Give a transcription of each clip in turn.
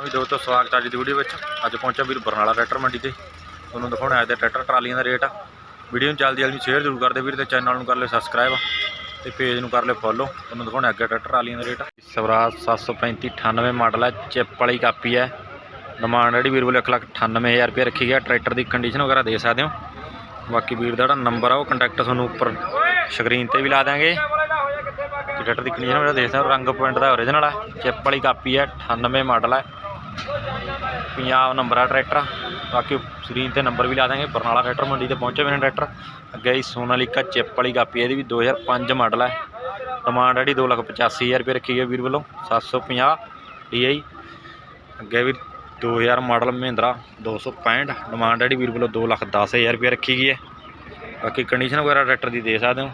ਹਾਂ ਵੀ ਦੋਸਤੋ ਸਵਾਗਤ ਹੈ ਅੱਜ ਦੀ ਵੀਡੀਓ ਵਿੱਚ। ਅੱਜ ਪਹੁੰਚਿਆ ਵੀਰ ਬਰਨਾਲਾ ਟਰੈਕਟਰ ਮੰਡੀ ਤੇ। ਤੁਹਾਨੂੰ ਦਿਖਾਉਣਾ ਅੱਜ ਦੇ ਟਰੈਕਟਰ ਟਰਾਲੀਆਂ ਦਾ ਰੇਟ ਆ। ਵੀਡੀਓ ਨੂੰ ਜਲਦੀ ਜਲਦੀ ਸ਼ੇਅਰ ਜ਼ਰੂਰ ਕਰਦੇ ਵੀਰ ਤੇ ਚੈਨਲ ਨੂੰ ਕਰ ਲਿਓ ਸਬਸਕ੍ਰਾਈਬ ਤੇ ਪੇਜ ਨੂੰ ਕਰ ਲਿਓ ਫੋਲੋ ਤੁਹਾਨੂੰ ਦਿਖਾਉਣਾ ਅੱਗੇ ਟਰੈਕਟਰ ਟਰਾਲੀਆਂ ਦਾ ਰੇਟ ਸਵਰਾਜ 735 98 ਮਾਡਲ ਹੈ ਚਿੱਪ ਵਾਲੀ ਕਾਪੀ ਹੈ ਡਿਮਾਂਡ ਜਿਹੜੀ ਵੀਰ ਵੱਲੋਂ 198000 ਰੁਪਏ ਰੱਖੀ ਗਿਆ ਟਰੈਕਟਰ ਦੀ ਕੰਡੀਸ਼ਨ ਵਗੈਰਾ ਦੇ ਸਕਦੇ ਹੋ। ਬਾਕੀ ਵੀਰ ਦਾ ਜਿਹੜਾ ਨੰਬਰ ਆ ਉਹ ਕੰਟੈਕਟ ਤੁਹਾਨੂੰ ਉੱਪਰ ਸਕਰੀਨ ਤੇ ਵੀ ਲਾ ਦਾਂਗੇ। ਟਰੈਕਟਰ ਦੀ ਕੰਡੀਸ਼ਨ ਵਗੈਰਾ ਦੇਖ ਸਕਦੇ ਹੋ। ਰੰਗ ਪੁਆਇੰਟ ਦਾ ਓਰੀਜਨਲ ਹੈ ਚਿੱਪ ਵਾਲੀ ਕਾਪੀ ਹੈ 98 ਮਾਡਲ ਹੈ ਪੰਜਾਬ ਨੰਬਰ ਆ ਟਰੈਕਟਰ। ਬਾਕੀ ਸਕਰੀਨ ਤੇ ਨੰਬਰ ਵੀ ਲਾ ਦਾਂਗੇ। ਬਰਨਾਲਾ ਟਰੈਕਟਰ ਮੰਡੀ ਤੇ ਪਹੁੰਚੇ ਹੋਏ ਨੇ ਟਰੈਕਟਰ। ਅੱਗੇ ਹੀ ਸੋਨਾਲੀਕਾ ਚਿੱਪ ਵਾਲੀ ਕਾਪੀ ਇਹਦੀ ਵੀ 2005 ਮਾਡਲ ਹੈ। ਡਿਮਾਂਡ ਜਿਹੜੀ 285000 ਰੁਪਏ ਰੱਖੀ ਹੈ ਵੀਰ ਵੱਲੋਂ। 750 DI ਅੱਗੇ ਵੀ 2000 ਮਾਡਲ ਮਹਿੰਦਰਾ 265 ਡਿਮਾਂਡ ਜਿਹੜੀ ਵੀਰ ਵੱਲੋਂ 210000 ਰੁਪਏ ਰੱਖੀ ਗਈ ਹੈ। ਬਾਕੀ ਕੰਡੀਸ਼ਨ ਵਗੈਰਾ ਟਰੈਕਟਰ ਦੀ ਦੇ ਸਕਦੇ ਹੋ।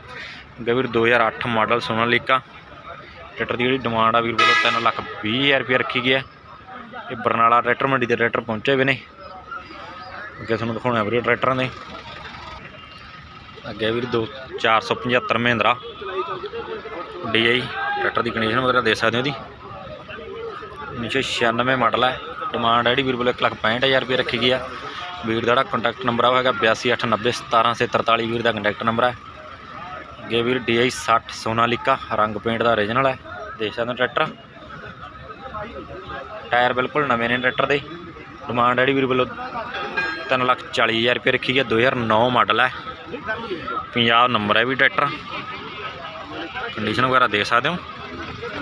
ਅੱਗੇ ਵੀਰ 2008 ਮਾਡਲ ਸੋਨਾਲੀਕਾ। ਟਰੈਕਟਰ ਦੀ ਜਿਹੜੀ ਡਿਮਾਂਡ ਆ ਵੀਰ ਵੱਲੋਂ 320000 ਰੁਪਏ ਰੱਖੀ ਗਈ ਹੈ। ਇਹ ਬਰਨਾਲਾ ਟਰੈਕਟਰ ਮੰਡੀ ਦੇ ਟਰੈਕਟਰ ਪਹੁੰਚੇ ਹੋਏ ਨੇ। ਅੱਗੇ ਤੁਹਾਨੂੰ ਦਿਖਾਉਣਾ ਵੀਰੇ ਟਰੈਕਟਰਾਂ ਦੇ। ਅੱਗੇ ਵੀਰ ਦੋ 475 ਮਹਿੰਦਰਾ। DI ਟਰੈਕਟਰ ਦੀ ਕੰਡੀਸ਼ਨ ਵਗੈਰਾ ਦੇ ਸਕਦੇ ਹੋ ਇਹਦੀ 1996 ਮਾਡਲ ਹੈ ਡਿਮਾਂਡ ਹੈ ਜਿਹੜੀ ਵੀਰ ਵੱਲੋਂ 165000 ਰੁਪਏ ਰੱਖੀ ਗਈ ਆ। ਵੀਰ ਦਾ ਜਿਹੜਾ ਕੰਟੈਕਟ ਨੰਬਰ ਆ ਉਹ ਹੈਗਾ 8289017743 ਵੀਰ ਦਾ ਕੰਟੈਕਟ ਨੰਬਰ ਹੈ ਅੱਗੇ ਵੀਰ DI 60 ਸੋਨਾਲੀਕਾ, ਰੰਗ ਪੇਂਟ ਦਾ ਓਰੀਜਨਲ ਹੈ ਦੇਖ ਸਕਦੇ ਹੋ ਟਰੈਕਟਰ। ਟਾਇਰ ਬਿਲਕੁਲ ਨਵੇਂ ਨੇ ਟਰੈਕਟਰ ਦੇ। ਡਿਮਾਂਡ ਜਿਹੜੀ ਵੀਰ ਵੱਲੋਂ 340000 ਰੁਪਏ ਰੱਖੀ ਗਈ ਹੈ 2009 ਮਾਡਲ ਹੈ। ਪੰਜਾਬ ਨੰਬਰ ਹੈ ਵੀ ਟਰੈਕਟਰ। ਕੰਡੀਸ਼ਨ ਵਗੈਰਾ ਦੇ ਸਕਦੇ ਹੋ।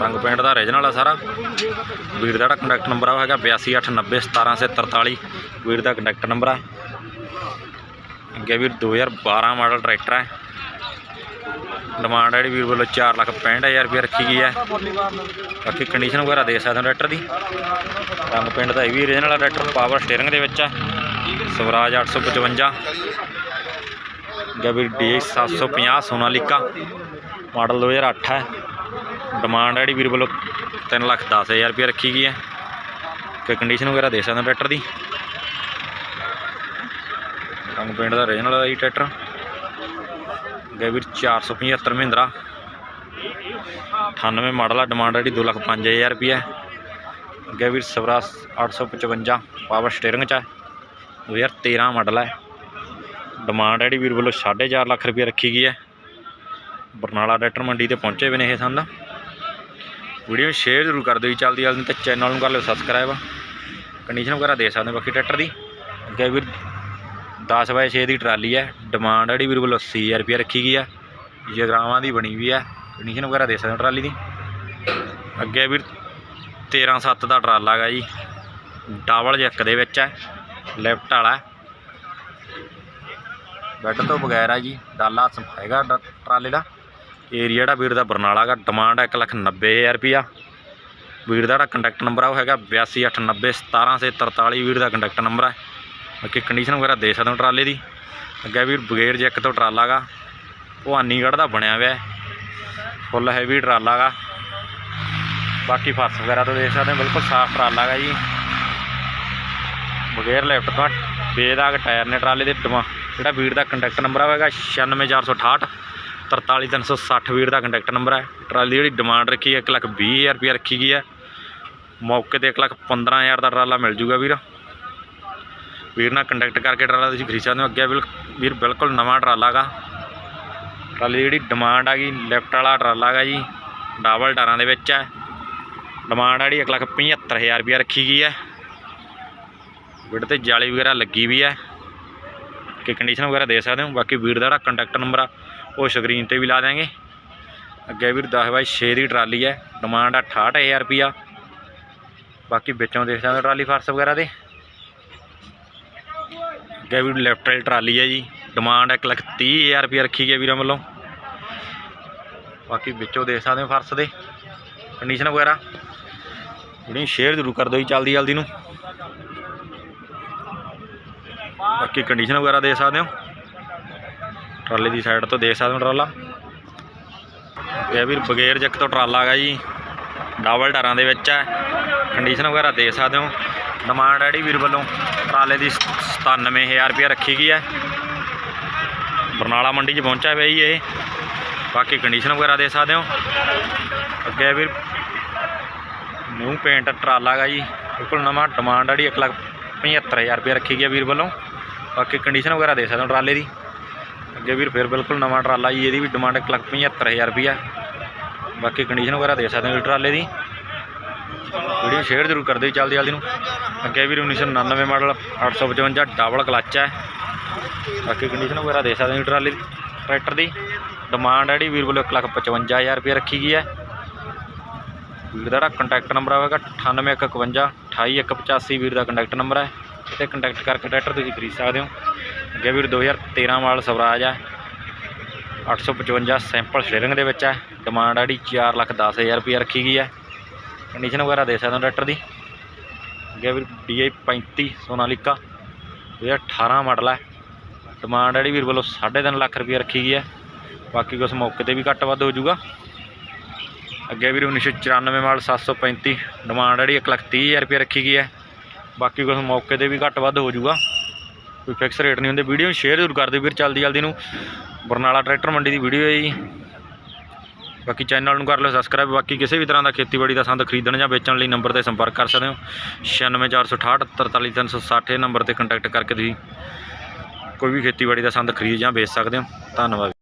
ਰੰਗ ਪੇਂਟ ਦਾ ਓਰੀਜਨਲ ਆ ਸਾਰਾ। ਵੀਰ ਦਾ ਜਿਹੜਾ ਕੰਟੈਕਟ ਨੰਬਰ ਆ, ਉਹ ਹੈਗਾ 8289017743 ਵੀਰ ਦਾ ਕੰਟੈਕਟ ਨੰਬਰ ਆ। ਅੱਗੇ ਵੀਰ 2012 ਮਾਡਲ ਟਰੈਕਟਰ ਹੈ। ਡਿਮਾਂਡ ਹੈ ਜਿਹੜੀ ਵੀਰ ਵੱਲੋਂ 465000 ਰੁਪਏ ਰੱਖੀ ਗਈ ਹੈ ਬਾਕੀ ਕੰਡੀਸ਼ਨ ਵਗੈਰਾ ਦੇ ਸਕਦੇ ਹੋ ਟਰੈਕਟਰ ਦੀ। ਰੰਗ ਪਿੰਡ ਦਾ ਇਹ ਵੀ ਓਰੀਜਨਲ ਵਾਲਾ ਟਰੈਕਟਰ ਪਾਵਰ ਸਟੀਅਰਿੰਗ ਦੇ ਵਿੱਚ ਹੈ ਸਵਰਾਜ 855 ਗਵੀ ਡੀ 750 ਸੋਨਾਲੀਕਾ। ਮਾਡਲ 2008 ਹੈ। ਡਿਮਾਂਡ ਹੈ ਜਿਹੜੀ ਵੀਰ ਵੱਲੋਂ 3 ਲੱਖ 10000 ਰੁਪਏ ਰੱਖੀ ਗਈ ਹੈ ਕਿ ਕੰਡੀਸ਼ਨ ਵਗੈਰਾ ਦੇ ਸਕਦੇ ਹੋ ਟਰੈਕਟਰ ਦੀ। ਰੰਗ ਪਿੰਡ ਦਾ ਓਰੀਜਨਲ ਵਾਲਾ ਹੀ ਟਰੈਕਟਰ ਅੱਗੇ ਵੀਰ 475 ਮਹਿੰਦਰਾ। 98 ਮਾਡਲ ਆ ਡਿਮਾਂਡ ਜਿਹੜੀ 2 ਲੱਖ 5000 ਰੁਪਏ ਅੱਗੇ ਵੀਰ ਸਵਰਾਜ 855 ਪਾਵਰ ਸਟੀਅਰਿੰਗ ਚ ਹੈ 2013 ਮਾਡਲ ਹੈ ਡਿਮਾਂਡ ਜਿਹੜੀ ਵੀਰ ਵੱਲੋਂ 4.5 ਲੱਖ ਰੁਪਏ ਰੱਖੀ ਗਈ ਹੈ ਬਰਨਾਲਾ ਟਰੈਕਟਰ ਮੰਡੀ ਤੇ ਪਹੁੰਚੇ ਵੀ ਨੇ ਇਹ ਸੰਦ। ਵੀਡੀਓ ਸ਼ੇਅਰ ਜ਼ਰੂਰ ਕਰ ਦਿਓ ਜੀ, ਚੱਲਦੀ ਚੱਲਦੀ ਤੇ ਚੈਨਲ ਨੂੰ ਕਰ ਲਿਓ ਸਬਸਕ੍ਰਾਈਬ ਕੰਡੀਸ਼ਨ ਵਗੈਰਾ ਦੇ ਸਕਦੇ ਬਾਕੀ ਟਰੈਕਟਰ ਦੀ। ਅੱਗੇ ਵੀਰ 10 ਬਾਏ 6 ਦੀ ਟਰਾਲੀ ਹੈ। ਡਿਮਾਂਡ ਜਿਹੜੀ ਵੀਰ ਵੱਲੋਂ 80000 ਰੁਪਏ ਰੱਖੀ ਗਈ ਹੈ। ਜਗਰਾਵਾਂ ਦੀ ਬਣੀ ਵੀ ਹੈ। ਕੰਡੀਸ਼ਨ ਵਗੈਰਾ ਦੇ ਸਕਦੇ ਹੋ ਟਰਾਲੀ ਦੀ। ਅੱਗੇ ਵੀਰ 13 7 ਦਾ ਟਰਾਲਾ ਹੈਗਾ ਜੀ। ਡਬਲ ਜੈਕ ਦੇ ਵਿੱਚ ਹੈ। ਲੈਫਟ ਵਾਲਾ ਬੈੱਡ ਤੋਂ ਬਗੈਰ ਆ ਜੀ। ਡਾਲਾ ਹੈਗਾ ਡ- ਟਰਾਲੇ ਦਾ। ਏਰੀਆ ਜਿਹੜਾ ਵੀਰ ਦਾ ਬਰਨਾਲਾ ਦਾ ਡਿਮਾਂਡ ਹੈ 190000 ਰੁਪਿਆ ਵੀਰ ਦਾ ਜਿਹੜਾ ਕੰਟੈਕਟ ਨੰਬਰ ਆ, ਉਹ ਹੈਗਾ 8289017743 ਵੀਰ ਦਾ ਕੰਟੈਕਟ ਨੰਬਰ ਹੈ। ਬਾਕੀ ਕੰਡੀਸ਼ਨ ਵਗੈਰਾ ਦੇ ਸਕਦੇ ਹੋ ਟਰਾਲੇ ਦੀ। ਅੱਗੇ ਵੀਰ ਬਗੇਰ ਜੈਕ ਤੋਂ ਟਰਾਲਾ ਗਾ। ਭਵਾਨੀਗੜ੍ਹ ਦਾ ਬਣਿਆ ਹੋਇਆ ਫੁੱਲ ਹੈਵੀ ਟਰਾਲਾ ਗਾ। ਬਾਕੀ ਫਰਸ਼ ਵਗੈਰਾ ਤੋਂ ਦੇਖ ਸਕਦੇ ਹੋ, ਬਿਲਕੁਲ ਸਾਫ਼ ਟਰਾਲਾ ਗਾ ਜੀ। ਬਗੇਰ ਲੈਫਟ ਤੋਂ ਬੇਦਾਗ ਟਾਇਰ ਨੇ ਟਰਾਲੇ ਦੇ ਡਮਾ ਜਿਹੜਾ ਵੀਰ ਦਾ ਕੰਟੈਕਟ ਨੰਬਰ ਆ ਉਹ ਹੈਗਾ 96468 43360 ਵੀਰ ਦਾ ਕੰਟੈਕਟ ਨੰਬਰ ਹੈ ਟਰਾਲੀ ਜਿਹੜੀ ਡਿਮਾਂਡ ਰੱਖੀ ਹੈ 120000 ਰੁਪਏ ਰੱਖੀ ਗਈ ਹੈ। ਮੌਕੇ ਤੇ 115000 ਦਾ ਟਰਾਲਾ ਮਿਲ ਜੂਗਾ ਵੀਰ। ਵੀਰ ਨਾਲ ਕੰਟੈਕਟ ਕਰਕੇ ਟਰਾਲਾ ਤੁਸੀਂ ਖਰੀਦ ਸਕਦੇ ਹੋ ਅੱਗੇ ਬਿਲ ਵੀਰ ਬਿਲਕੁਲ ਨਵਾਂ ਟਰਾਲਾ ਗਾ। ਟਰਾਲੀ ਦੀ ਜਿਹੜੀ ਡਿਮਾਂਡ ਆ ਗਈ ਲੈਫਟ ਵਾਲਾ ਟਰਾਲਾ ਗਾ ਜੀ ਡਬਲ ਟਾਰਾਂ ਦੇ ਵਿੱਚ ਹੈ। ਡਿਮਾਂਡ ਆ ਜਿਹੜੀ 175000 ਰੁਪਏ ਰੱਖੀ ਗਈ ਹੈ। ਵਿਡ ਤੇ ਜਾਲੀ ਵਗੈਰਾ ਲੱਗੀ ਵੀ ਹੈ। ਕਿ ਕੰਡੀਸ਼ਨ ਵਗੈਰਾ ਦੇ ਸਕਦੇ ਹੋ? ਬਾਕੀ ਵੀਰ ਦਾ ਜਿਹੜਾ ਕੰਟੈਕਟ ਨੰਬਰ ਆ, ਉਹ ਸਕਰੀਨ ਤੇ ਵੀ ਲਾ ਦਿਆਂਗੇ। ਅੱਗੇ ਵੀਰ 10 ਬਾਈ 6 ਦੀ ਟਰਾਲੀ ਹੈ ਡਿਮਾਂਡ ਆ 68000 ਰੁਪਿਆ ਬਾਕੀ ਵਿੱਚੋਂ ਦੇਖ ਸਕਦੇ ਹੋ ਟਰਾਲੀ ਫਰਸ ਵਗੈਰਾ ਦੇ। ਅੱਗੇ ਵੀ ਲੈਫਟ ਵਾਲੀ ਟਰਾਲੀ ਹੈ ਜੀ। ਡਿਮਾਂਡ 1 ਲੱਖ 30000 ਰੁਪਏ ਰੱਖੀ ਗਈ ਵੀਰਾਂ ਵੱਲੋਂ। ਬਾਕੀ ਵਿੱਚੋਂ ਦੇਖ ਸਕਦੇ ਹੋ ਫਰਸ ਦੇ ਕੰਡੀਸ਼ਨ ਵਗੈਰਾ। ਜਿਹੜੀ ਸ਼ੇਅਰ ਜ਼ਰੂਰ ਕਰ ਦਿਓ ਜੀ ਜਲਦੀ ਜਲਦੀ ਨੂੰ। ਬਾਕੀ ਕੰਡੀਸ਼ਨ ਵਗੈਰਾ ਦੇਖ ਸਕਦੇ ਹੋ। ਟਰਾਲੇ ਦੀ ਸਾਈਡ ਤੋਂ ਦੇਖ ਸਕਦੇ ਹੋ ਟਰਾਲਾ। ਇਹ ਵੀਰ ਬਗੈਰ ਜੱਕ ਤੋਂ ਟਰਾਲਾ ਹੈਗਾ ਜੀ। ਡਬਲ ਟਾਰਾਂ ਦੇ ਵਿੱਚ ਹੈ। ਕੰਡੀਸ਼ਨ ਵਗੈਰਾ ਦੇਖ ਸਕਦੇ ਹੋ। ਡਿਮਾਂਡ ਹੈ ਜਿਹੜੀ ਵੀਰ ਵੱਲੋਂ। ਟਰਾਲੇ ਦੀ 97000 ਰੁਪਏ ਰੱਖੀ ਗਈ ਹੈ। ਬਰਨਾਲਾ ਮੰਡੀ 'ਚ ਪਹੁੰਚਿਆ ਪਿਆ ਜੀ ਇਹ। ਬਾਕੀ ਕੰਡੀਸ਼ਨ ਵਗੈਰਾ ਦੇ ਸਕਦੇ ਹੋ। ਅੱਗੇ ਵੀਰ ਨਿਊ ਪੇਂਟ ਟਰਾਲਾ ਗਾ ਜੀ। ਬਿਲਕੁਲ ਨਵਾਂ ਡਿਮਾਂਡ ਆੜੀ 1 ਲੱਖ 75000 ਰੁਪਏ ਰੱਖੀ ਗਿਆ ਵੀਰ ਵੱਲੋਂ। ਬਾਕੀ ਕੰਡੀਸ਼ਨ ਵਗੈਰਾ ਦੇ ਸਕਦੇ ਹੋ ਟਰਾਲੇ ਦੀ। ਅੱਗੇ ਵੀਰ ਫਿਰ ਬਿਲਕੁਲ ਨਵਾਂ ਟਰਾਲਾ ਜੀ, ਇਹਦੀ ਵੀ ਡਿਮਾਂਡ 1 ਲੱਖ 75000 ਰੁਪਏ ਬਾਕੀ ਕੰਡੀਸ਼ਨ ਵਗੈਰਾ ਦੇ ਸਕਦੇ ਹੋ ਜੀ ਟਰਾਲੇ ਦੀ। ਵੀਡੀਓ ਸ਼ੇਅਰ ਜ਼ਰੂਰ ਕਰ ਦਿਓ ਜੀ ਜਲਦੀ ਜਲਦੀ ਨੂੰ। ਅੱਗੇ ਵੀਰ 1999 ਮਾਡਲ 855 ਡਬਲ ਕਲੱਚ ਹੈ। ਬਾਕੀ ਕੰਡੀਸ਼ਨ ਵਗੈਰਾ ਦੇ ਸਕਦੇ ਹੋ ਜੀ ਦੀ। ਟਰੈਕਟਰ ਦੀ। ਡਿਮਾਂਡ ਹੈ ਜਿਹੜੀ ਵੀਰ ਵੱਲੋਂ 155000 ਰੁਪਏ ਰੱਖੀ ਗਈ ਹੈ। ਵੀਰ ਦਾ ਕੰਟੈਕਟ ਨੰਬਰ ਆਵੇਗਾ 9851 28185 ਵੀਰ ਦਾ ਕੰਟੈਕਟ ਨੰਬਰ ਹੈ। ਇੱਥੇ ਕੰਟੈਕਟ ਕਰਕੇ ਟਰੈਕਟਰ ਤੁਸੀਂ ਖਰੀਦ ਸਕਦੇ ਹੋ। ਅੱਗੇ ਵੀਰ 2013 ਮਾਡਲ ਸਵਰਾਜ ਹੈ। 855 ਸੈਂਪਲ ਸ਼ੇਅਰਿੰਗ ਦੇ ਵਿੱਚ ਹੈ। ਡਿਮਾਂਡ ਆੜੀ 4 ਲੱਖ 10000 ਰੁਪਏ ਰੱਖੀ ਗਈ ਹੈ। ਕੰਡੀਸ਼ਨ ਵਗੈਰਾ ਦੇ ਸਕਦੇ ਹੋ ਟਰੈਕਟਰ ਦੀ। ਅੱਗੇ ਵੀਰ DI 35 ਸੋਨਾਲੀਕਾ 2018 ਮਾਡਲ ਹੈ ਡਿਮਾਂਡ ਜਿਹੜੀ ਵੀਰ ਵੱਲੋਂ 3.5 ਲੱਖ ਰੁਪਏ ਰੱਖੀ ਗਈ ਹੈ ਬਾਕੀ ਕੁਛ ਮੌਕੇ ਤੇ ਵੀ ਘੱਟ ਵੱਧ ਹੋ ਜਾਊਗਾ। ਅੱਗੇ ਵੀਰ 1994 ਮਾਡਲ 735 ਡਿਮਾਂਡ ਜਿਹੜੀ 1 ਲੱਖ 30000 ਰੁਪਏ ਰੱਖੀ ਗਈ ਹੈ ਬਾਕੀ ਕੁਛ ਮੌਕੇ ਤੇ ਵੀ ਘੱਟ ਵੱਧ ਹੋ ਜਾਊਗਾ। ਕੋਈ ਫਿਕਸ ਰੇਟ ਨਹੀਂ ਹੁੰਦੇ। ਵੀਡੀਓ ਨੂੰ ਸ਼ੇਅਰ ਜ਼ਰੂਰ ਕਰ ਦਿਓ ਵੀਰ ਜਲਦੀ ਜਲਦੀ ਨੂੰ। ਬਰਨਾਲਾ ਟਰੈਕਟਰ ਮੰਡੀ ਦੀ ਵੀਡੀਓ ਹੈ ਜੀ। ਬਾਕੀ ਚੈਨਲ ਨੂੰ ਕਰ ਲਿਓ ਸਬਸਕ੍ਰਾਈਬ ਬਾਕੀ ਕਿਸੇ ਵੀ ਤਰ੍ਹਾਂ ਦਾ ਖੇਤੀਬਾੜੀ ਦਾ ਸੰਦ ਖਰੀਦਣ ਜਾਂ ਵੇਚਣ ਲਈ ਨੰਬਰ ਤੇ ਸੰਪਰਕ ਕਰ ਸਕਦੇ ਹੋ। 96468 43360 ਨੰਬਰ ਤੇ ਕੰਟੈਕਟ ਕਰਕੇ ਤੁਸੀਂ ਕੋਈ ਵੀ ਖੇਤੀਬਾੜੀ ਦਾ ਸੰਦ ਖਰੀਦ ਜਾਂ ਵੇਚ ਸਕਦੇ ਹੋ। ਧੰਨਵਾਦ।